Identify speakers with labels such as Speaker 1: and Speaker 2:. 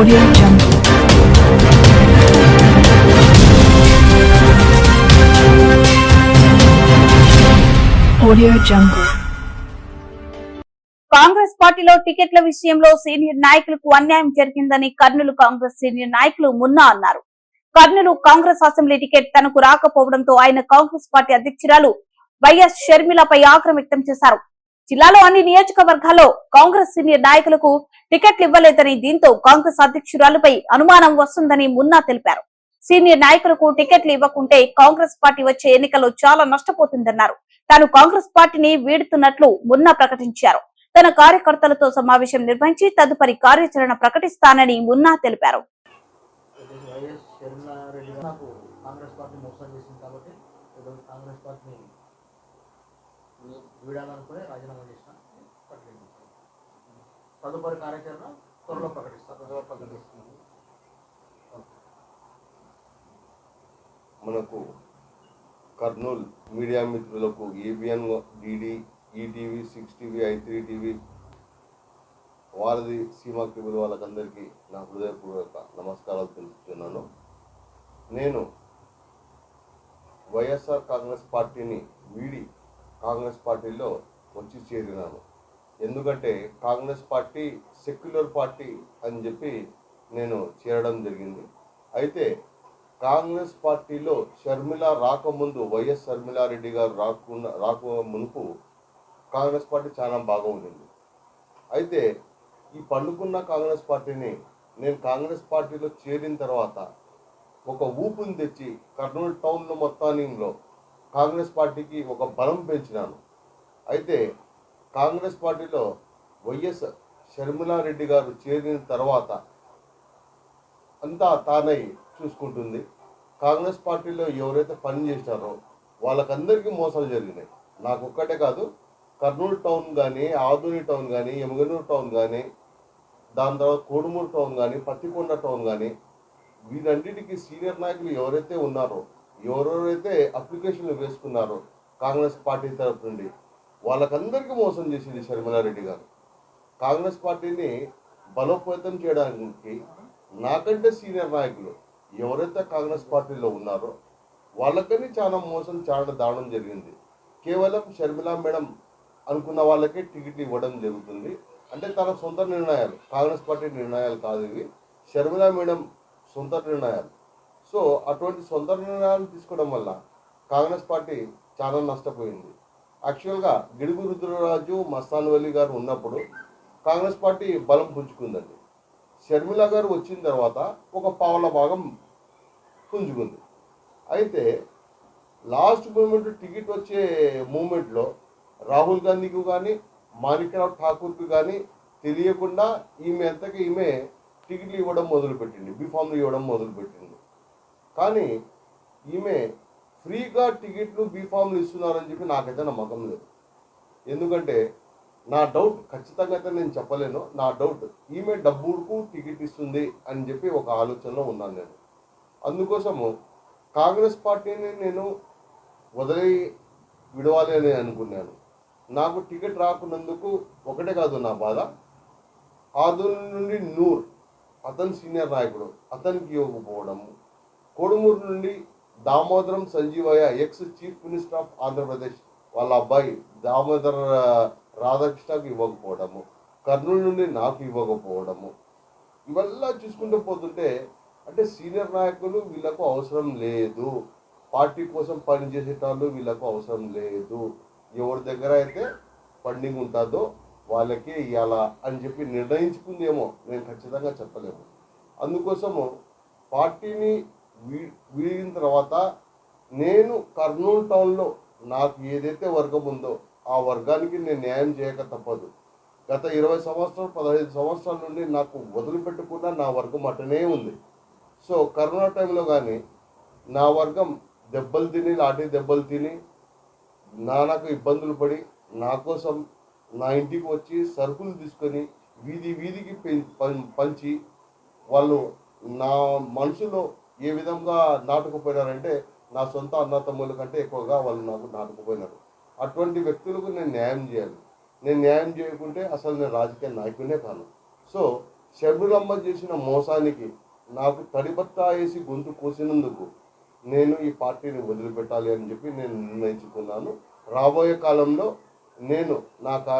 Speaker 1: Audio Jungle. Audio Jungle.
Speaker 2: Congress పార్టీలో టికెట్ల విషయంలో సీనియర్ నాయకులకు అన్యాయం జరిగిందని కర్నూలు కాంగ్రెస్ సీనియర్ నాయకులు మున్నా అన్నారు కర్నూలు కాంగ్రెస్ అసెంబ్లీ టికెట్ తనకు రాకపోవడంతో ఆయన కాంగ్రెస్ పార్టీ అధ్యక్షురాలు వైఎస్ షర్మిలపై ఆగ్రహం వ్యక్తం చేశారు జిల్లాలో అన్ని నియోజకవర్గాల్లో కాంగ్రెస్ సీనియర్ నాయకులకు టికెట్లు ఇవ్వలేదని దీంతో కాంగ్రెస్ అధ్యక్షురాలుపై అనుమానం వస్తుందని మున్నా తెలిపారు. సీనియర్ నాయకులకు టికెట్లు ఇవ్వకుంటే కాంగ్రెస్ పార్టీ వచ్చే ఎన్నికల్లో చాలా నష్టపోతుందన్నారు. తాను కాంగ్రెస్ పార్టీని వీడుతున్నట్లు మున్నా ప్రకటించారు. తన కార్యకర్తలతో సమావేశం నిర్వహించి తదుపరి కార్యాచరణ ప్రకటిస్తానని మున్నా తెలిపారు.
Speaker 3: కాంగ్రెస్ పార్టీ మోసం చేసింది కాబట్టి కాంగ్రెస్ పార్టీని వీడాలనుకునే రాజీనామా చేసిన ప్రకటించారు తదుపరి కార్యాచరణ త్వరలో ప్రకటిస్తాను ప్రకటిస్తున్నాను
Speaker 4: మనకు కర్నూల్ మీడియా మిత్రులకు ABN DD ETV six TV I three TV Varadhi Seema cable వాళ్ళకందరికీ నా హృదయపూర్వక నమస్కారాలు తెలుపుతున్నాను. నేను వైఎస్ఆర్ కాంగ్రెస్ పార్టీని వీడి కాంగ్రెస్ పార్టీలో వచ్చి చేరినాను. ఎందుకంటే కాంగ్రెస్ పార్టీ సెక్యులర్ పార్టీ అని చెప్పి నేను చేరడం జరిగింది. అయితే కాంగ్రెస్ పార్టీలో షర్మిల రాకముందు వైఎస్ షర్మిలారెడ్డి గారు రాకుండా రాక మునుపు కాంగ్రెస్ పార్టీ చాలా బాగా ఉండింది. అయితే ఈ పండుకున్న కాంగ్రెస్ పార్టీని నేను కాంగ్రెస్ పార్టీలో చేరిన తర్వాత ఒక ఊపుని తెచ్చి కర్నూలు టౌన్లో మొత్తానిలో కాంగ్రెస్ పార్టీకి ఒక బలం పెంచినాను. అయితే కాంగ్రెస్ పార్టీలో వైఎస్ షర్మిలారెడ్డి గారు చేరిన తర్వాత అంతా తానై చూసుకుంటుంది. కాంగ్రెస్ పార్టీలో ఎవరైతే పని చేసినారో వాళ్ళకందరికీ మోసాలు జరిగినాయి. నాకు ఒక్కటే కాదు కర్నూలు టౌన్ కానీ ఆధుని టౌన్ కానీ ఎమగనూరు టౌన్ కానీ దాని తర్వాత కోడుమూరు టౌన్ కానీ పత్తికొండ టౌన్ కానీ వీరన్నిటికీ సీనియర్ నాయకులు ఎవరైతే ఉన్నారో ఎవరెవరైతే అప్లికేషన్లు వేసుకున్నారో కాంగ్రెస్ పార్టీ తరఫు నుండి వాళ్ళకందరికీ మోసం చేసింది శర్మిలారెడ్డి గారు. కాంగ్రెస్ పార్టీని బలోపేతం చేయడానికి నాకంటే సీనియర్ నాయకులు ఎవరైతే కాంగ్రెస్ పార్టీలో ఉన్నారో వాళ్ళకని చాలా మోసం చాలా దారుణం జరిగింది. కేవలం షర్మిలా మేడం అనుకున్న వాళ్ళకే టికెట్ ఇవ్వడం జరుగుతుంది. అంటే తన సొంత నిర్ణయాలు కాంగ్రెస్ పార్టీ నిర్ణయాలు కాదు ఇవి. షర్మిలా మేడం సొంత నిర్ణయాలు. సో అటువంటి సొంత నిర్ణయాలు తీసుకోవడం వల్ల కాంగ్రెస్ పార్టీ చాలా నష్టపోయింది. యాక్చువల్గా గిడుగు రుద్రరాజు మస్తాన్ వల్లి గారు ఉన్నప్పుడు కాంగ్రెస్ పార్టీ బలం పుంజుకుందండి. షర్మిల గారు వచ్చిన తర్వాత ఒక పావుల భాగం పుంజుకుంది. అయితే లాస్ట్ మూమెంట్ టికెట్ వచ్చే మూమెంట్లో రాహుల్ గాంధీకి కానీ మాణిక్యరావు ఠాకూర్కి కానీ తెలియకుండా ఈమె ఎంతకి ఈమె టికెట్లు ఇవ్వడం మొదలుపెట్టింది బీఫామ్లు ఇవ్వడం మొదలుపెట్టింది. కానీ ఈమె ఫ్రీగా టికెట్లు బీఫామ్లు ఇస్తున్నారని చెప్పి నాకైతే నమ్మకం లేదు. ఎందుకంటే నా డౌట్ ఖచ్చితంగా అయితే నేను చెప్పలేను. నా డౌట్ ఈమె డబ్బుకు టికెట్ ఇస్తుంది అని చెప్పి ఒక ఆలోచనలో ఉన్నాను నేను. అందుకోసము కాంగ్రెస్ పార్టీని నేను వదిలి విడవాలి అని అనుకున్నాను. నాకు టికెట్ రాకున్నందుకు ఒకటే కాదు నా బాధ. ఆదుల నుండి నూర్ అతను సీనియర్ నాయకుడు అతనికి ఇవ్వకపోవడము కోడుమూరు నుండి Damodaram Sanjeevaiah ex chief minister of Andhra Pradesh వాళ్ళ అబ్బాయి దామోదర్ రాధాకృష్ణకు ఇవ్వకపోవడము కర్నూలు నుండి నాకు ఇవ్వకపోవడము ఇవల్లా చూసుకుంటూ పోతుంటే అంటే సీనియర్ నాయకులు వీళ్ళకు అవసరం లేదు. పార్టీ కోసం పనిచేసేటోళ్ళు వీళ్ళకు అవసరం లేదు. ఎవరి దగ్గర అయితే ఫండింగ్ ఉంటుందో వాళ్ళకే ఇవ్వాలా అని చెప్పి నిర్ణయించుకుందేమో నేను ఖచ్చితంగా చెప్పలేము. అందుకోసము పార్టీని వీడిన తర్వాత నేను కర్నూలు టౌన్లో నాకు ఏదైతే వర్గం ఉందో ఆ వర్గానికి నేను న్యాయం చేయక తప్పదు. గత ఇరవై సంవత్సరాలు పదహైదు సంవత్సరాల నుండి నాకు వదిలిపెట్టకుండా నా వర్గం అటనే ఉంది. సో కరోనా టైంలో కానీ నా వర్గం దెబ్బలు తిని లాఠీ దెబ్బలు తిని నాకు ఇబ్బందులు పడి నా కోసం నా ఇంటికి వచ్చి సరుకులు తీసుకొని వీధి వీధికి పెంచి పం- పంచి వాళ్ళు నా మనసులో ఏ విధంగా నాటుకుపోయినారంటే నా సొంత అన్నతమ్ముల కంటే ఎక్కువగా వాళ్ళు నాకు నాటుకుపోయినారు. అటువంటి వ్యక్తులకు నేను న్యాయం చేయాలి. నేను న్యాయం చేయకుంటే అసలు నేను రాజకీయ నాయకునే కాను. సో షబులమ్మ చేసిన మోసానికి నాకు తడిపత్తా వేసి గొంతు కోసినందుకు నేను ఈ పార్టీని వదిలిపెట్టాలి అని చెప్పి నేను నిర్ణయించుకున్నాను. రాబోయే కాలంలో నేను నా కార్య